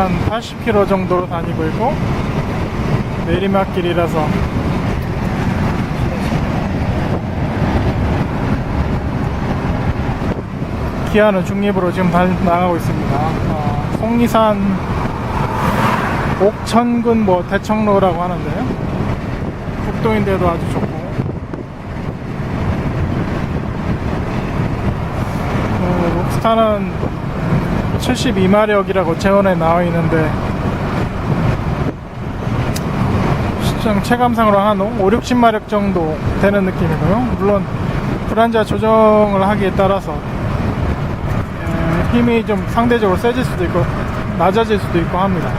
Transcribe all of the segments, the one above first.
한 80km 정도로 다니고 있고 내리막길이라서 기아는 중립으로 지금 달, 나가고 있습니다. 어, 속리산 옥천군 뭐 대청로라고 하는데요. 국도인데도 아주 좋고. 어, 록스타는 72마력이라고 재원에 나와 있는데 시장 체감상으로 한 5, 60마력 정도 되는 느낌이고요. 물론 불안자 조정을 하기에 따라서 에, 힘이 좀 상대적으로 세질 수도 있고 낮아질 수도 있고 합니다.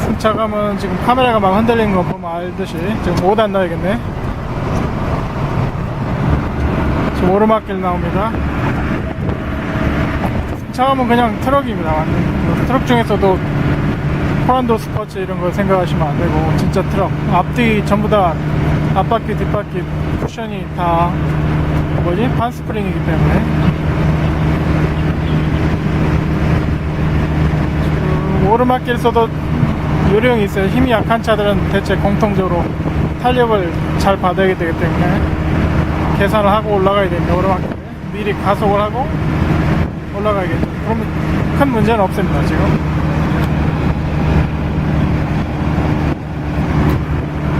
승차감은 지금 카메라가 막 흔들리는 거 보면 알듯이 지금 5단 넣어야겠네. 지금 오르막길 나옵니다. 승차감은 그냥 트럭입니다. 완전 트럭 중에서도 포란도 스포츠 이런 거 생각하시면 안 되고 진짜 트럭. 앞뒤 전부 다 앞바퀴 뒷바퀴 쿠션이 다 뭐지? 판스프링이기 때문에. 지금 오르막길에서도 요령이 있어요. 힘이 약한 차들은 대체 공통적으로 탄력을 잘 받아야 되기 때문에 계산을 하고 올라가야 됩니다 오르막길에. 미리 가속을 하고 올라가야겠죠 그러면 큰 문제는 없습니다 지금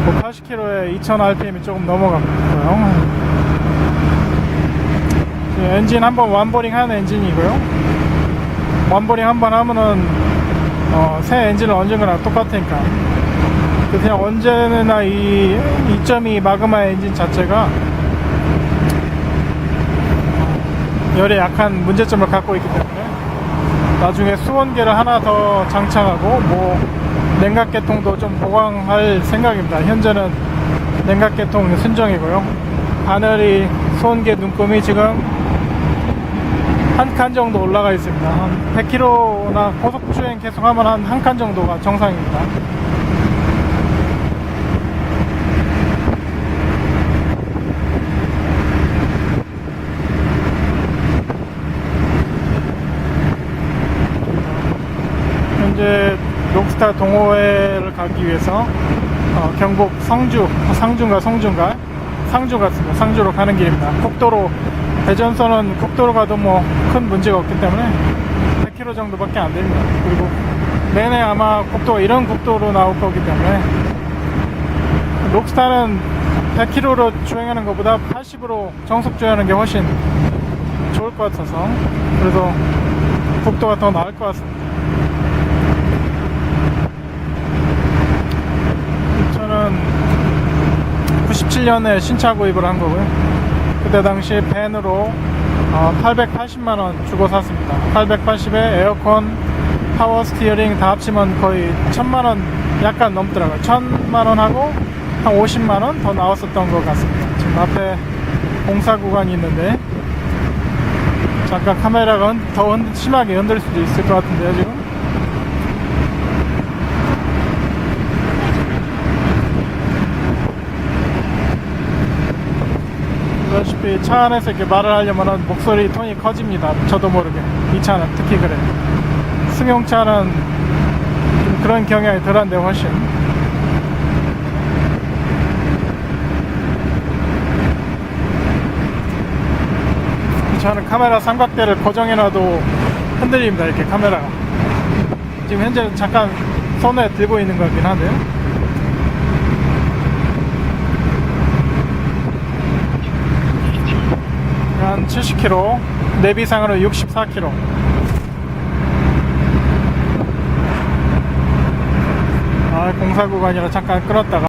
뭐 80km에 2000 rpm이 조금 넘어갔고요. 엔진 한번 완보링 한 엔진이고요. 완보링 한번 하면은 어, 새 엔진을 언젠가나 똑같으니까 그 그냥 언제나 이 2.2 마그마 엔진 자체가 열에 약한 문제점을 갖고 있기 때문에 나중에 수원계를 하나 더 장착하고 뭐 냉각계통도 좀 보강할 생각입니다. 현재는 냉각계통 순정이고요. 바늘이 수원계 눈금이 지금 한 칸 정도 올라가 있습니다. 한 100km나 고속 주행 계속하면 한 한 칸 정도가 정상입니다. 현재 록스타 동호회를 가기 위해서 어, 경북 성주, 상주인가 성주인가 상주 같습니다. 상주로 가는 길입니다. 국도로 대전선은 국도로 가도 뭐 큰 문제가 없기 때문에 100km 정도밖에 안 됩니다. 그리고 내내 아마 국도가 이런 국도로 나올 거기 때문에 록스타는 100km로 주행하는 것보다 80으로 정속 주행하는 게 훨씬 좋을 것 같아서 그래서 국도가 더 나을 것 같습니다. 저는 97년에 신차 구입을 한 거고요. 그때 당시 밴으로 880만 원 주고 샀습니다. 880에 에어컨, 파워 스티어링 다 합치면 거의 1000만 원 약간 넘더라고요. 1000만 원하고 한 50만 원 더 나왔었던 것 같습니다. 지금 앞에 공사 구간이 있는데 잠깐 카메라가 흔- 더 흔- 심하게 흔들 수도 있을 것 같은데요, 지금. 보다시피 차 안에서 이렇게 말을 하려면 목소리 톤이 커집니다. 저도 모르게. 이 차는 특히 그래요. 승용차는 좀 그런 경향이 덜한데 훨씬. 이 차는 카메라 삼각대를 고정해놔도 흔들립니다. 이렇게 카메라가. 지금 현재 잠깐 손에 들고 있는 거긴 한데요. 한 70km, 내비상으로 64km. 아, 공사 구간이라 잠깐 끊었다가